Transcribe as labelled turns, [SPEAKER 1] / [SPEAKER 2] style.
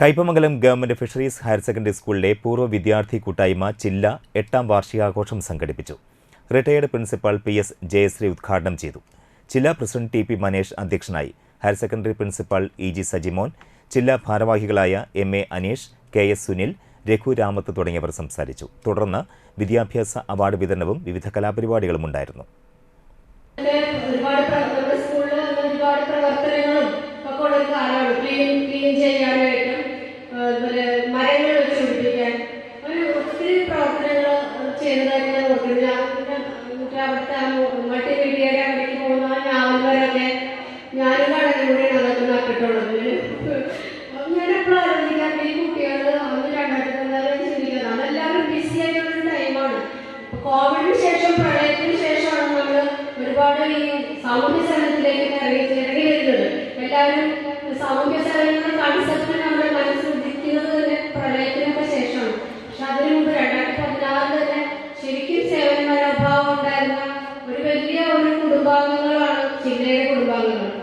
[SPEAKER 1] Kaipamangalam government fisheries higher secondary സ്കൂളിലെ പൂർവ വിദ്യാർത്ഥി കൂട്ടായ്മ ചില്ല എട്ടാം വാർഷികാഘോഷം സംഘടിപ്പിച്ചു. Retired principal P S Jayasree ഉദ്ഘാടനം ചെയ്തു. Chilla president T P Manesh അധ്യക്ഷനായി. Higher secondary principal E G Sajimon Chilla ഭാരവാഹികളായ M A Aneesh K S Sunil Raghu Ramath തുടങ്ങിയവർ സംസാരിച്ചു. തുടർന്ന് വിദ്യാഭ്യാസ അവാർഡ് വിതരണവും വിവിധ കലാപരിപാടികളും ഉണ്ടായിരുന്നു
[SPEAKER 2] ടൈമാണ് ശേഷം പ്രളയത്തിന് ശേഷമാണ് നമ്മൾ ഒരുപാട് ഈ സൗണ്ട് സ്ഥലത്തിലേക്ക് ഇറങ്ങി விலையில கொடுப்பாங்க